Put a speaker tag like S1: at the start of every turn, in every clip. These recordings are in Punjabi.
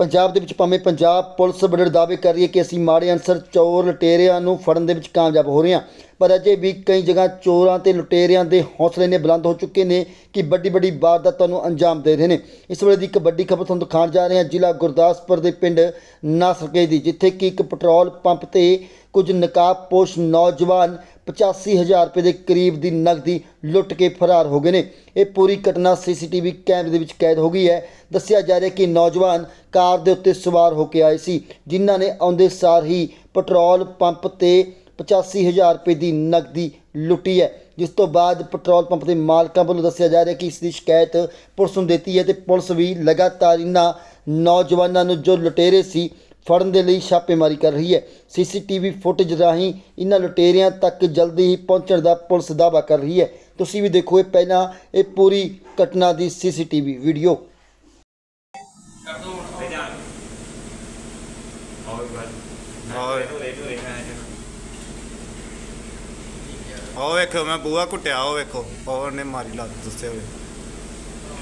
S1: ਪੰਜਾਬ ਦੇ ਵਿੱਚ ਭਾਵੇਂ ਪੰਜਾਬ ਪੁਲਿਸ ਬੜੇ ਦਾਅਵੇ ਕਰ ਰਹੀ ਹੈ ਕਿ ਅਸੀਂ ਮਾੜੇ ਅਨਸਰ ਚੋਰ ਲੁਟੇਰਿਆਂ ਨੂੰ ਫੜਨ ਦੇ ਵਿੱਚ ਕਾਮਯਾਬ ਹੋ ਰਹੇ ਹਾਂ, ਪਰ ਅਜੇ ਵੀ ਕਈ ਜਗ੍ਹਾ ਚੋਰਾਂ ਤੇ ਲੁਟੇਰਿਆਂ ਦੇ ਹੌਸਲੇ ਨੇ ਬੁਲੰਦ ਹੋ ਚੁੱਕੇ ਨੇ ਕਿ ਵੱਡੀ ਵੱਡੀ ਵਾਰਦਾਤਾਂ ਨੂੰ ਅੰਜਾਮ ਦੇ ਰਹੇ ਨੇ। ਇਸ ਵੇਲੇ ਦੀ ਇੱਕ ਵੱਡੀ ਖਬਰ ਤੁਹਾਨੂੰ ਦਿਖਾਉਣ ਜਾ ਰਹੇ ਹਾਂ, ਜ਼ਿਲ੍ਹਾ ਗੁਰਦਾਸਪੁਰ ਦੇ ਪਿੰਡ ਨਾਸਰਕੇ ਦੀ, ਜਿੱਥੇ ਕਿ ਇੱਕ ਪੈਟਰੋਲ ਪੰਪ ਤੇ ਕੁਝ ਨਕਾਬਪੋਸ਼ ਨੌਜਵਾਨ 85000 ਰੁਪਏ ਦੇ ਕਰੀਬ ਦੀ ਨਕਦੀ ਲੁੱਟ ਕੇ ਫਰਾਰ ਹੋ ਗਏ ਨੇ। ਇਹ ਪੂਰੀ ਘਟਨਾ ਸੀਸੀਟੀਵੀ ਕੈਮਰੇ ਦੇ ਵਿੱਚ ਕੈਦ ਹੋ ਗਈ ਹੈ। ਦੱਸਿਆ ਜਾ ਰਿਹਾ ਕਿ ਨੌਜਵਾਨ ਕਾਰ ਦੇ ਉੱਤੇ ਸਵਾਰ ਹੋ ਕੇ ਆਏ ਸੀ, ਜਿਨ੍ਹਾਂ ਨੇ ਆਉਂਦੇ ਸਾਰ ਹੀ ਪੈਟਰੋਲ ਪੰਪ ਤੇ 85000 ਰੁਪਏ ਦੀ ਨਕਦੀ ਲੁੱਟੀ ਹੈ, ਜਿਸ ਤੋਂ ਬਾਅਦ ਪੈਟਰੋਲ ਪੰਪ ਦੇ ਮਾਲਕਾਂ ਵੱਲੋਂ ਦੱਸਿਆ ਜਾ ਰਿਹਾ ਕਿ ਇਸ ਦੀ ਸ਼ਿਕਾਇਤ ਪੁਲਿਸ ਨੂੰ ਦਿੱਤੀ ਹੈ ਤੇ ਪੁਲਿਸ ਵੀ ਲਗਾਤਾਰ ਇਹਨਾਂ ਨੌਜਵਾਨਾਂ ਨੂੰ ਜੋ ਲੁਟੇਰੇ ਸੀ, ਫੜਨ ਦੇ ਲਈ ਛਾਪੇਮਾਰੀ ਕਰ ਰਹੀ ਹੈ। ਸੀਸੀਟੀਵੀ ਫੁਟੇਜ ਰਾਹੀਂ ਇਹਨਾਂ ਲੁਟੇਰਿਆਂ ਤੱਕ ਜਲਦੀ ਹੀ ਪਹੁੰਚਣ ਦਾ ਪੁਲਿਸ ਦਾਅਵਾ ਕਰ ਰਹੀ ਹੈ। ਤੁਸੀਂ ਵੀ ਦੇਖੋ, ਇਹ ਪਹਿਲਾਂ ਇਹ ਪੂਰੀ ਘਟਨਾ ਦੀ ਸੀਸੀਟੀਵੀ ਵੀਡੀਓ।
S2: ਹੋਰ ਉਹ ਵੇਖੋ ਮੈਂ ਬੂਆ ਕੁੱਟਿਆ ਉਹ ਵੇਖੋ। ਉਹ ਨੇ ਮਾਰੀ ਲੱਤ ਦੱਸੇ ਹੋਏ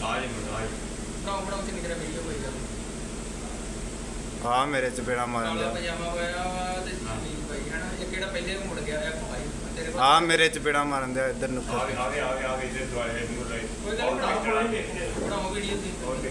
S3: ਬਣਾਓ ਬਣਾਓ ਕਿੰਨੀ ਕਰਾ ਵੀਡੀਓ ਕੋਈ ਗੱਲ।
S2: ਆ ਮੇਰੇ ਚਪੇੜਾ ਮਾਰਨ
S3: ਕਾਲਾ
S2: ਦਿਆ
S3: ਪਜਾਮਾ ਹੋਇਆ ਵਾ ਤੇ ਨੀਂਦ ਪਈ ਹਨਾ ਇਹ ਕਿਹੜਾ ਪਹਿਲੇ ਮੁੜ ਗਿਆ ਆ ਭਾਈ? ਤੇਰੇ ਕੋਲ
S2: ਆ ਮੇਰੇ ਚਪੇੜਾ ਮਾਰਨ ਦਿਆ ਇੱਧਰ ਨੂੰ
S3: ਕੋਈ ਗੱਲ ਨੀ, ਬਣਾਓ ਬਣਾਓ ਵੀਡੀਓ ਦੀ ਦੇ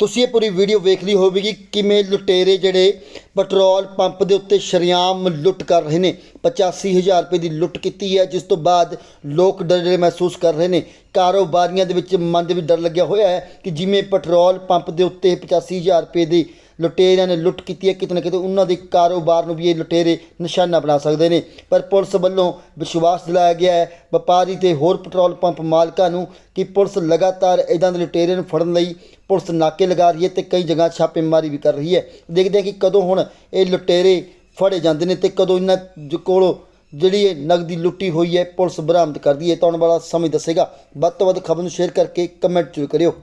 S1: ਤੁਸੀਂ ਇਹ ਪੂਰੀ ਵੀਡੀਓ ਵੇਖ ਲਈ ਹੋਵੇਗੀ ਕਿਵੇਂ ਲੁਟੇਰੇ ਜਿਹੜੇ ਪੈਟਰੋਲ ਪੰਪ ਦੇ ਉੱਤੇ ਸ਼ਰੇਆਮ ਲੁੱਟ ਕਰ ਰਹੇ ਨੇ। 85000 ਰੁਪਏ ਦੀ ਲੁੱਟ ਕੀਤੀ ਹੈ, ਜਿਸ ਤੋਂ ਬਾਅਦ ਲੋਕ ਡਰੇ ਮਹਿਸੂਸ ਕਰ ਰਹੇ ਨੇ। ਕਾਰੋਬਾਰੀਆਂ ਦੇ ਵਿੱਚ ਮਨ ਦੇ ਵਿੱਚ ਡਰ ਲੱਗਿਆ ਹੋਇਆ ਹੈ ਕਿ ਜਿਵੇਂ ਪੈਟਰੋਲ ਪੰਪ ਦੇ ਉੱਤੇ 85000 ਰੁਪਏ ਦੀ ਲੁਟੇਰਿਆਂ ਨੇ ਲੁੱਟ ਕੀਤੀ ਹੈ, ਕਿਤੇ ਨਾ ਕਿਤੇ ਉਹਨਾਂ ਦੇ ਕਾਰੋਬਾਰ ਨੂੰ ਵੀ ਇਹ ਲੁਟੇਰੇ ਨਿਸ਼ਾਨਾ ਬਣਾ ਸਕਦੇ ਨੇ। ਪਰ ਪੁਲਿਸ ਵੱਲੋਂ ਵਿਸ਼ਵਾਸ ਦਿਲਾਇਆ ਗਿਆ ਹੈ, ਵਪਾਰੀ ਤੇ ਹੋਰ ਪੈਟਰੋਲ ਪੰਪ ਮਾਲਕਾਂ ਨੂੰ ਕਿ ਪੁਲਿਸ ਲਗਾਤਾਰ ਇਦਾਂ ਦੇ ਲੁਟੇਰੇ ਨੂੰ ਫੜਨ ਲਈ ਪੁਲਿਸ ਨਾਕੇ ਲਗਾ ਰਹੀ ਹੈ ਤੇ ਕਈ ਜਗ੍ਹਾ ਛਾਪੇਮਾਰੀ ਵੀ ਕਰ ਰਹੀ ਹੈ। ਦੇਖਦੇ ਹਾਂ ਕਿ ਕਦੋਂ ਹੁਣ ਇਹ ਲੁਟੇਰੇ ਫੜੇ ਜਾਂਦੇ ਨੇ ਤੇ ਕਦੋਂ ਇਹਨਾਂ ਜ- ਕੋਲੋਂ ਜਿਹੜੀ ਇਹ ਨਗਦੀ ਲੁੱਟੀ ਹੋਈ ਹੈ, ਪੁਲਿਸ ਬਰਾਮਦ ਕਰਦੀ ਹੈ। ਤਾਂ ਆਉਣ ਵਾਲਾ ਸਮੇਂ ਦੱਸੇਗਾ। ਵੱਧ ਤੋਂ ਵੱਧ ਖਬਰ ਨੂੰ ਸ਼ੇਅਰ ਕਰਕੇ ਕਮੈਂਟ ਜ਼ਰੂਰ ਕਰਿਓ।